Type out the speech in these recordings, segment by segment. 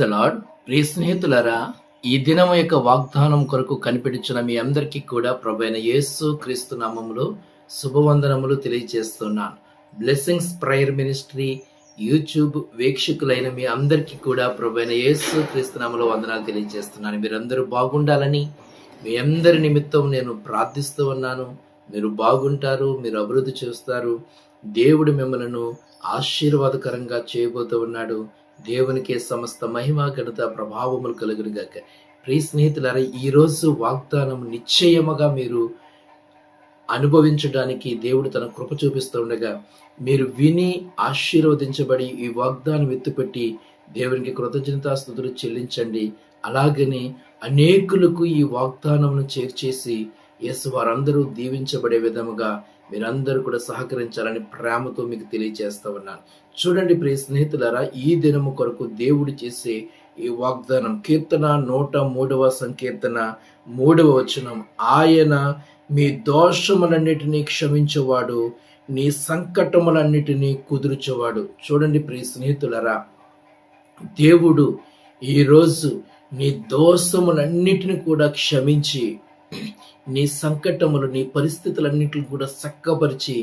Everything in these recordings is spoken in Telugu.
The lord. ప్రియ స్నేహితులరా ఈ దినం యొక్క వాగ్దానం కొరకు కనిపెడుచున్న మీ అందరికీ కూడా ప్రభైన యేసు క్రీస్తు నామములో శుభవందనములు తెలియజేస్తున్నాను. బ్లెస్సింగ్స్ ప్రైయర్ మినిస్ట్రీ యూట్యూబ్ వీక్షకులైన మీ అందరికీ కూడా ప్రభైన యేసు క్రీస్తు నామములో వందనాలు తెలియజేస్తున్నాను. మీరందరూ బాగుండాలని మీ అందరి నిమిత్తం నేను ప్రార్థిస్తూ ఉన్నాను. మీరు బాగుంటారు మీరు అభివృద్ధి చేస్తారు. దేవుడు మిమ్మలను ఆశీర్వాదకరంగా చేయబోతూ ఉన్నాడు. దేవునికి సమస్త మహిమ ఘనత ప్రభావములు కలుగును గాక ప్రియ స్నేహితులారా ఈరోజు వాగ్దానం నిశ్చయముగా మీరు అనుభవించడానికి దేవుడు తన కృప చూపిస్తుండగా మీరు విని ఆశీర్వదించబడి ఈ వాగ్దానం ఎత్తుపెట్టి దేవునికి కృతజ్ఞతాస్థుతులు చెల్లించండి. అలాగనే అనేకులకు ఈ వాగ్దానమును చేర్చేసి ఎస్ వారందరూ దీవించబడే విధముగా మీరందరూ కూడా సహకరించాలని ప్రేమతో మీకు తెలియజేస్తా ఉన్నాను. చూడండి ప్రియ స్నేహితులారా ఈ దినము కొరకు దేవుడు చేసే ఈ వాగ్దానం కీర్తన నూట మూడవ సంకీర్తన మూడవ వచనం. ఆయన మీ దోషములన్నిటినీ క్షమించేవాడు నీ సంకటములన్నిటినీ కుదుర్చేవాడు. చూడండి ప్రియ స్నేహితులరా దేవుడు ఈరోజు నీ దోషములన్నిటిని కూడా క్షమించి నీ సంకటములు నీ పరిస్థితులన్నింటిని కూడా చక్కపరిచి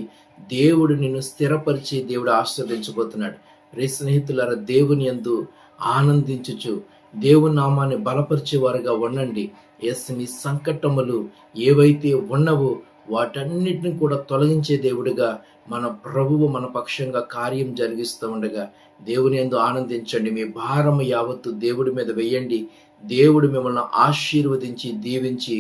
దేవుడు నిన్ను స్థిరపరిచి దేవుడు ఆశీర్వదించబోతున్నాడు. రే స్నేహితులారా దేవుని ఎందు ఆనందించుచు దేవుని నామాన్ని బలపరిచేవారుగా ఉండండి. ఎస్ నీ సంకటములు ఏవైతే ఉన్నవో వాటన్నిటిని కూడా తొలగించే దేవుడిగా మన ప్రభువు మన పక్షంగా కార్యం జరిగిస్తూ ఉండగా దేవుని ఎందు ఆనందించండి. మీ భారము యావత్తు దేవుడి మీద వెయ్యండి దేవుడు మిమ్మల్ని ఆశీర్వదించి దీవించి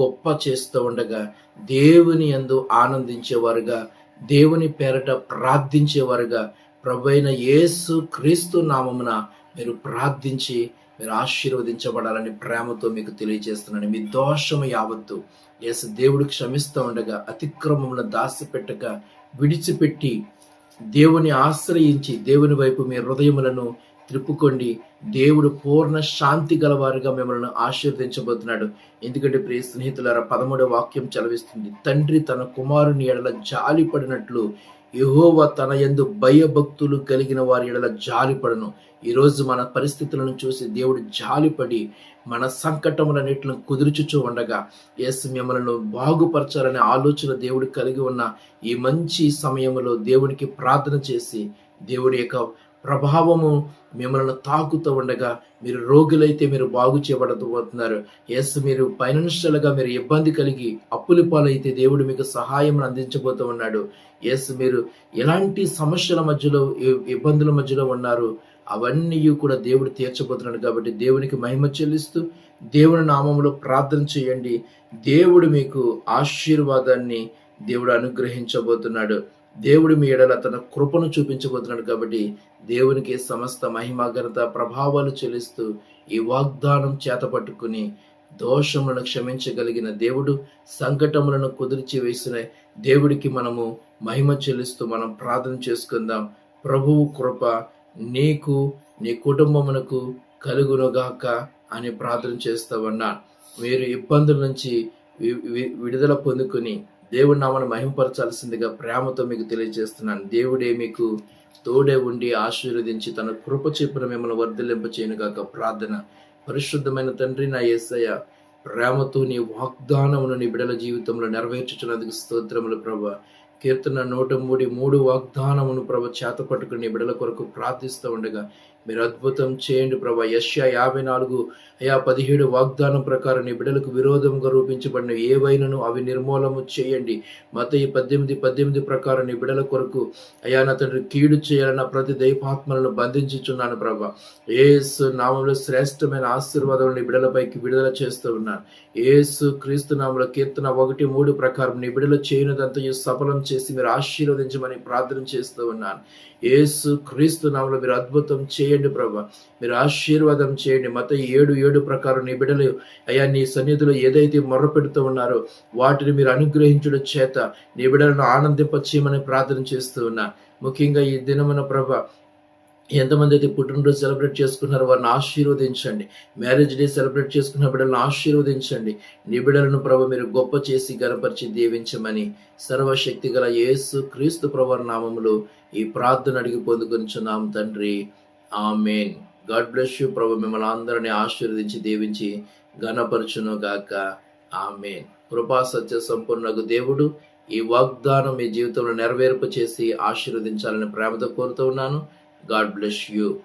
గొప్ప చేస్తూ ఉండగా దేవుని ఎందు ఆనందించేవారుగా దేవుని పేరట ప్రార్థించేవారుగా ప్రభైన యేసు క్రీస్తు నామమున మీరు ప్రార్థించి మీరు ఆశీర్వదించబడాలని ప్రేమతో మీకు తెలియజేస్తున్నాను. మీ దోషము యావత్తు యేసు దేవుడు క్షమిస్తూ ఉండగా అతిక్రమమును దాసిపెట్టక విడిచిపెట్టి దేవుని ఆశ్రయించి దేవుని వైపు మీ హృదయములను త్రిప్పుకోండి. దేవుడు పూర్ణ శాంతి గలవారుగా మిమ్మల్ని ఆశీర్వదించబోతున్నాడు. ఎందుకంటే ప్రియ స్నేహితులారా పదమూడవ వాక్యం చలవిస్తుంది తండ్రి తన కుమారుని ఎడల జాలి పడినట్లు యహోవ తన యందు భయభక్తులు కలిగిన వారి ఎడల జాలిపడను. ఈరోజు మన పరిస్థితులను చూసి దేవుడు జాలిపడి మన సంకటములన్నిటిని కుదుర్చుచూ ఉండగా ఎస్ మిమ్మల్ని బాగుపరచాలనే ఆలోచన దేవుడు కలిగి ఉన్న ఈ మంచి సమయంలో దేవునికి ప్రార్థన చేసి దేవుడి యొక్క ప్రభావము మిమ్మల్ని తాకుతూ ఉండగా మీరు రోగులైతే మీరు బాగు చేయబడబోతున్నారు. ఎస్ మీరు ఫైనాన్షియల్గా మీరు ఇబ్బంది కలిగి అప్పుల పాలైతే దేవుడు మీకు సహాయం అందించబోతూ ఉన్నాడు. ఎస్ మీరు ఎలాంటి సమస్యల మధ్యలో ఇబ్బందుల మధ్యలో ఉన్నారు అవన్నీ కూడా దేవుడు తీర్చబోతున్నాడు కాబట్టి దేవునికి మహిమ చెల్లిస్తూ దేవుని నామంలో ప్రార్థన చేయండి. దేవుడు మీకు ఆశీర్వాదాన్ని దేవుడు అనుగ్రహించబోతున్నాడు. దేవుడు మీ ఎడల తన కృపను చూపించబోతున్నాడు కాబట్టి దేవునికి సమస్త మహిమ ఘనత ప్రభావాలు చెల్లిస్తూ ఈ వాగ్దానం చేతపట్టుకుని దోషములను క్షమించగలిగిన దేవుడు సంకటములను కుదిర్చి వేసిన దేవుడికి మనము మహిమ చెల్లిస్తూ మనం ప్రార్థన చేసుకుందాం. ప్రభువు కృప నీకు నీ కుటుంబమునకు కలుగునుగాక అని ప్రార్థన చేస్తామన్నా మీరు ఇబ్బందుల నుంచి విడుదల పొందుకుని దేవుడి నామను మహిమపరచాల్సిందిగా ప్రేమతో మీకు తెలియజేస్తున్నాను. దేవుడే మీకు తోడే ఉండి ఆశీర్వదించి తన కృప చెప్పిన మిమ్మల్ని వర్ధలింప చేయనుగాక ప్రార్థన. పరిశుద్ధమైన తండ్రి నా ఏసయ్య ప్రేమతో నీ వాగ్దానమును నీ బిడల జీవితంలో నెరవేర్చుచున్నందుకు స్తోత్రములు ప్రభ. కీర్తన నూట మూడి మూడు వాగ్దానమును ప్రభ చేత పట్టుకుని బిడల కొరకు ప్రార్థిస్తూ ఉండగా మీరు అద్భుతం చేయండి ప్రభా. యశ్య యాభై నాలుగు అయా పదిహేడు వాగ్దానం ప్రకారం నీ బిడలకు విరోధంగా రూపించబడిన ఏవైనను అవి నిర్మూలము చేయండి. మత ఈ పద్దెనిమిది పద్దెనిమిది ప్రకారం నీ బిడల కొరకు అయా నా తండ్రి కీడు చేయాలన్న ప్రతి దైపాత్మలను బంధించుచున్నాను ప్రభా. ఏసు నామంలో శ్రేష్టమైన ఆశీర్వాదం నీ బిడలపైకి విడుదల చేస్తూ ఉన్నాను. ఏసు క్రీస్తు నామంలో కీర్తన ఒకటి మూడు ప్రకారం నీ బిడల చేయనదంతా సఫలం చేసి మీరు ఆశీర్వదించమని ప్రార్థన చేస్తూ ఉన్నాను. ఏసు క్రీస్తు నామంలో మీరు అద్భుతం చేయ చేయండి ప్రభా. మీరు ఆశీర్వాదం చేయండి. మత ఏడు ఏడు ప్రకారం నీ బిడ్డలు అయ్యా నీ సన్నిధిలో ఏదైతే మొర్ర పెడుతూ ఉన్నారో వాటిని మీరు అనుగ్రహించడం చేత నీ బిడ్డలను ఆనందింపచేయమని ప్రార్థన చేస్తూ ఉన్నా. ముఖ్యంగా ఈ దినమున ప్రభ ఎంతమంది అయితే పుట్టినరోజు సెలబ్రేట్ చేసుకున్నారో వారిని ఆశీర్వదించండి. మ్యారేజ్ డే సెలబ్రేట్ చేసుకున్న బిడ్డలను ఆశీర్వదించండి. నీ బిడ్డలను ప్రభు మీరు గొప్ప చేసి గనపరిచి దీవించమని సర్వశక్తి గల యేసు క్రీస్తు ప్రభు నామములో ఈ ప్రార్థన అడిగి పొందుకొనిచున్నాం తండ్రి. ఆమెన్. గాడ్ బ్లెస్ యూ ప్రభు మిమ్మల్ని అందరినీ ఆశీర్వదించి దీవించి ఘనపరచును గాక. ఆమె కృపా సత్య సంపూర్ణకు దేవుడు ఈ వాగ్దానం మీ జీవితంలో నెరవేర్పు చేసి ఆశీర్వదించాలని ప్రేమతో కోరుతూ ఉన్నాను. God bless you.